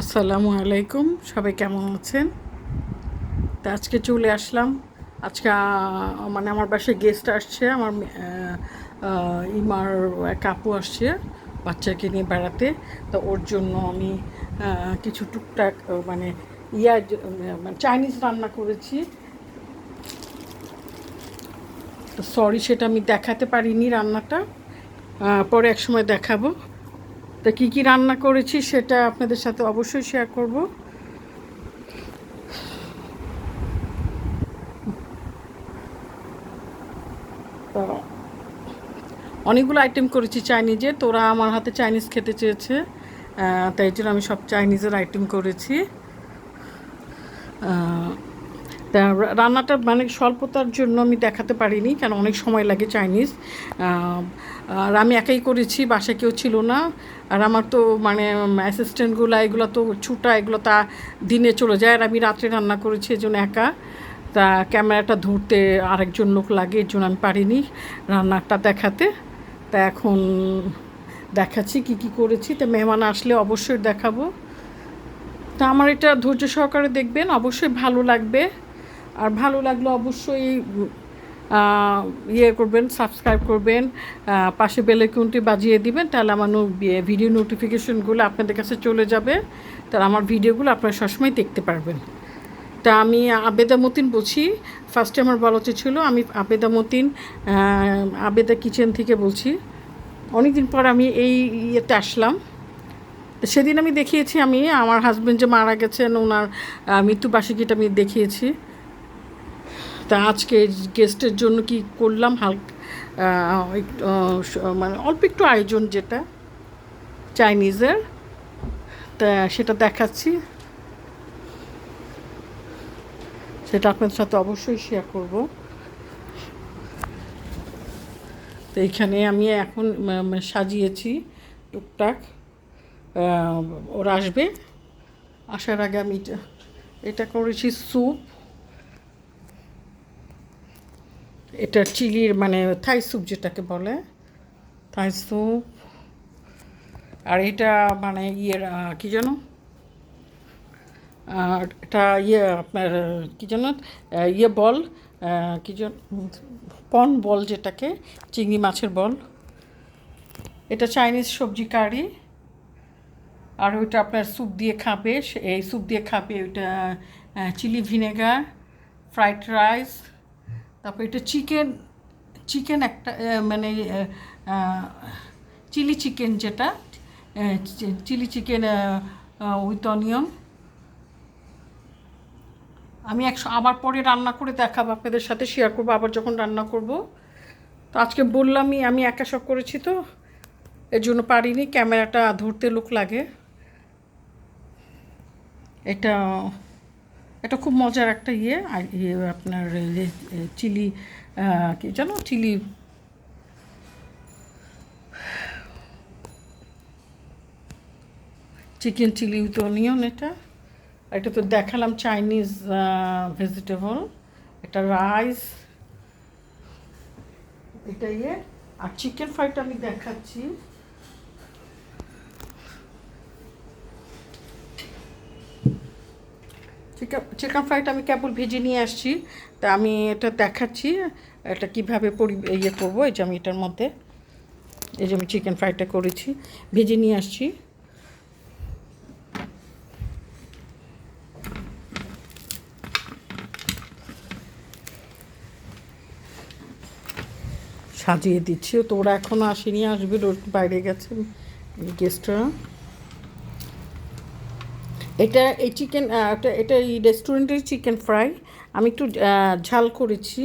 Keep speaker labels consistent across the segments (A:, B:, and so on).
A: আসসালামু আলাইকুম, সবাই কেমন আছেন? তা আজকে চলে আসলাম। আজকে মানে আমার বাসায় গেস্ট আসছে, আমার ইমার এক আপু আসছে বাচ্চাকে নিয়ে বেড়াতে। তো ওর জন্য আমি কিছু টুকটাক মানে ইয়া মানে চাইনিজ রান্না করেছি। সরি সেটা আমি দেখাতে পারিনি রান্নাটা। পরে এক সময় দেখাবো। তা কী কী রান্না করেছি সেটা আপনাদের সাথে অবশ্যই শেয়ার করব। অনেকগুলো আইটেম করেছি চাইনিজের তোরা আমার হাতে চাইনিজ খেতে চেয়েছে তাই জন্য আমি সব চাইনিজের আইটেম করেছি। তা রান্নাটা মানে স্বল্পতার জন্য আমি দেখাতে পারিনি, কেন অনেক সময় লাগে চাইনিজ। আর আমি একাই করেছি, বাসায় কেউ ছিল না। আর আমার তো মানে অ্যাসিস্ট্যান্টগুলো এগুলো তো ছুটা, এগুলো তা দিনে চলে যায়। আর আমি রাত্রে রান্না করেছি, এই জন্য একা। তা ক্যামেরাটা ধরতে আরেকজন লোক লাগে, এর জন্য আমি পারিনি রান্নাটা দেখাতে। তা এখন দেখাচ্ছি কি কি করেছি। তা মেহমান আসলে অবশ্যই দেখাবো। তা আমার এটা ধৈর্য সহকারে দেখবেন, অবশ্যই ভালো লাগবে। আর ভালো লাগল অবশ্যই ইয়ে করবেন সাবস্ক্রাইব করবেন পাশে বেলাইকনটি বাজিয়ে দিবেন, তাহলে আমার ভিডিও নোটিফিকেশনগুলো আপনাদের কাছে চলে যাবে। তাহলে আমার ভিডিওগুলো আপনারা সবসময় দেখতে পারবেন। তা আমি আবেদা মতিন বলছি ফার্স্টে আমার বলা উচিত ছিল, আমি আবেদা মতিন আবেদা কিচেন থেকে বলছি। অনেক দিন পর আমি এই ইয়েতে আসলাম। সেদিন আমি দেখিয়েছি আমি, আমার হাজব্যান্ড যে মারা গেছেন ওনার মৃত্যুবার্ষিকীটা আমি দেখিয়েছি। তা আজকে গেস্টের জন্য কি করলাম? হালকা মানে অল্প একটু আয়োজন যেটা চাইনিজের। তা সেটা দেখাচ্ছি। সেটা আপনাদের সাথে অবশ্যই শেয়ার করব। তো এইখানে আমি এখন সাজিয়েছি টুকটাক। ওরা আসবে। আসার আগে আমি এটা করেছি স্যুপ এটা চিলির মানে থাই স্যুপ যেটাকে বলে, থাই স্যুপ। আর এটা মানে ইয়ের কী যেন? এটা ইয়ে আপনার, কী যেন? ইয়ে বল কি যেন? পন বল যেটাকে, চিংড়ি মাছের বল। এটা চাইনিজ সবজি কারি। আর ওইটা আপনার স্যুপ দিয়ে খাবে এই স্যুপ দিয়ে খাবে ওইটা চিলি ভিনেগার, ফ্রাইড রাইস। তারপর এটা চিকেন চিকেন একটা মানে চিলি চিকেন যেটা চিলি চিকেন উইথ অনিয়ন। আমি একশো, আবার পরে রান্না করে দেখাবো আপনাদের সাথে শেয়ার করব, আবার যখন রান্না করব। তো আজকে বললামই, আমি একা সব করেছি তো, এর জন্য পারিনি, ক্যামেরাটা ধরতে লোক লাগে। এটা এটা খুব মজার একটা ইয়ে আর ইয়ে আপনার চিলি কি জানো chilli. Chicken chilli with onion এটা। এটা তো দেখালাম চাইনিজ ভেজিটেবল এটা রাইস। এটা ইয়ে। আর চিকেন ফ্রাইটা আমি দেখাচ্ছি। চিকেন ফ্রাইটা আমি কেবল ভেজে নিয়ে আসছি। তা আমি এটা দেখাচ্ছি, এটা কীভাবে পরি ইয়ে করব, এই যে আমি এটার মধ্যে, এই যে আমি চিকেন ফ্রাইটা করেছি, ভেজে নিয়ে আসছি। সাজিয়ে দিচ্ছি, তো ওরা এখনও আসেনি, আসবে, ওর বাইরে গেছে গেস্টরা এটা এই চিকেন এটা এটা এই রেস্টুরেন্টের চিকেন ফ্রাই আমি একটু ঝাল করেছি।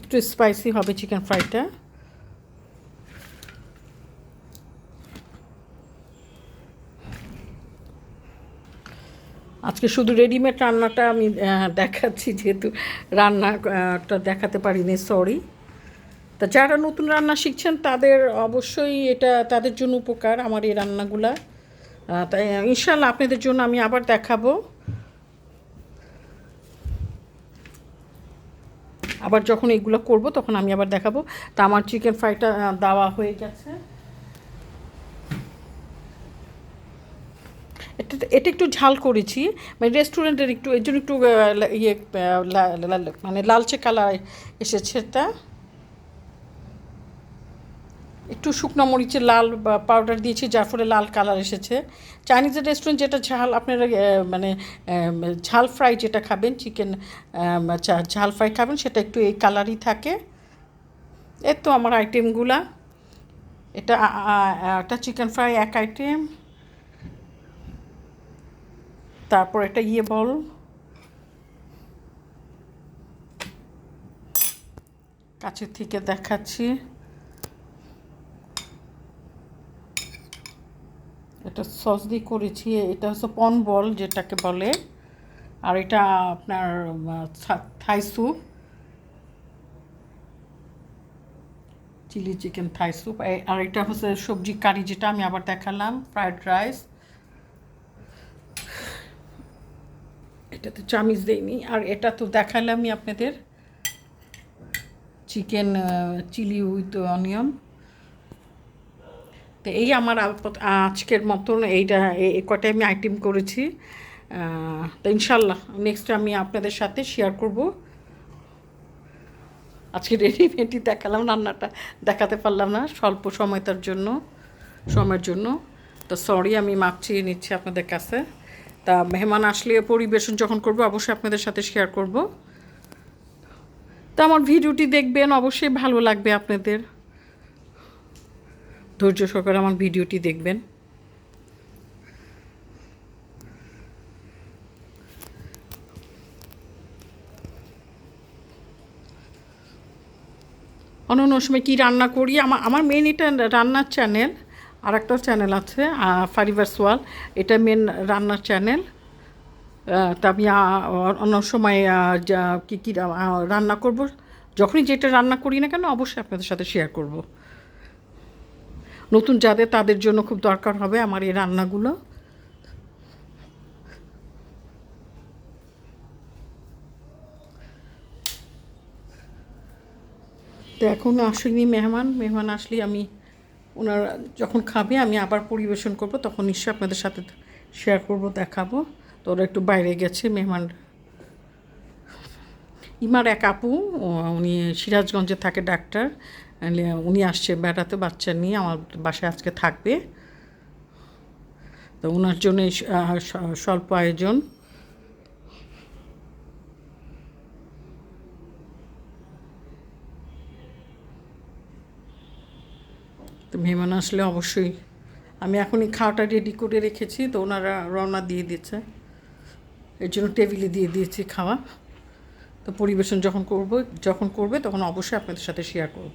A: একটু স্পাইসি হবে চিকেন ফ্রাইটা আজকে শুধু রেডিমেড রান্নাটা আমি দেখাচ্ছি, যেহেতু রান্নাটা দেখাতে পারিনি সরি তা যারা নতুন রান্না শিখছেন, তাদের অবশ্যই এটা তাদের জন্য উপকার আমার এই রান্নাগুলা। তাই ইনশাল্লাহ আপনাদের জন্য আমি আবার দেখাবো। আবার যখন এগুলো করব, তখন আমি আবার দেখাবো। তা আমার চিকেন ফ্রাইটা দেওয়া হয়ে গেছে। এটা এটা একটু ঝাল করেছি। মানে রেস্টুরেন্টের একটু, এর জন্য একটু ইয়ে মানে লালচে কালার এসেছে এটা। একটু শুকনো মরিচের লাল পাউডার দিয়েছি, যার ফলে লাল কালার এসেছে। চাইনিজের রেস্টুরেন্ট যেটা ঝাল আপনারা মানে ঝাল ফ্রাই যেটা খাবেন চিকেন ঝাল ফ্রাই খাবেন, সেটা একটু এই কালারই থাকে। এর তো আমার আইটেমগুলা এটা একটা চিকেন ফ্রাই এক আইটেম তারপর এটা ইয়ে বল কাছের থেকে দেখাচ্ছি। এটা সস দিয়ে করেছি, এটা হচ্ছে পন বল যেটাকে বলে। আর এটা আপনার Thai soup. Chilli chicken Thai soup. আর এটা হচ্ছে সবজি কারি যেটা আমি আবার দেখালাম ফ্রায়েড রাইস। এটা তো চামিচ দেইনি। আর এটা তো দেখালামই আপনাদের। Chicken chilli with onion. তো এই আমার আজকের মতন এইটা এ- এ কটাই আমি আইটেম করেছি। তো ইনশাল্লাহ নেক্সট আমি আপনাদের সাথে শেয়ার করব। আজকে রেডিমেডই দেখালাম, রান্নাটা দেখাতে পারলাম না, স্বল্প সময়টার জন্য, সময়ের জন্য। তো সরি আমি মাপ চেয়ে নিচ্ছি আপনাদের কাছে। তা মেহমান আসলে পরিবেশন যখন করব, অবশ্যই আপনাদের সাথে শেয়ার করব। তো আমার ভিডিওটি দেখবেন, অবশ্যই ভালো লাগবে আপনাদের। ধৈর্য সহকারে আমার ভিডিওটি দেখবেন। অন্য সময় কী রান্না করি? আমার আমার মেন এটা রান্নার চ্যানেল আর একটা চ্যানেল আছে ফারিভার সোয়াল। এটা মেন রান্নার চ্যানেল তা আমি অন্য সময় কী কী রান্না করব? যখনই যেটা রান্না করি না কেন, অবশ্যই আপনাদের সাথে শেয়ার করব। নতুন যাদের, তাদের জন্য খুব দরকার হবে আমার এই রান্নাগুলো। তো এখন আসেনি মেহমান মেহমান আসলে আমি ওনারা যখন খাবে, আমি আবার পরিবেশন করব, তখন নিশ্চয়ই আপনাদের সাথে শেয়ার করব, দেখাবো। তো ওরা একটু বাইরে গেছে, মেহমান। ইমার এক আপু উনি সিরাজগঞ্জে থাকে ডাক্তার। উনি আসছে বেড়াতে বাচ্চা নিয়ে আমার বাসায় আজকে থাকবে। তো ওনার জন্য স্বল্প আয়োজন। তো মেহমান আসলে অবশ্যই, আমি এখনই খাওয়াটা রেডি করে রেখেছি, তো ওনারা রওনা দিয়ে দিচ্ছে এর জন্য টেবিলে দিয়ে দিয়েছি খাওয়া। তো পরিবেশন যখন করব, যখন করবে তখন অবশ্যই আপনাদের সাথে শেয়ার করব।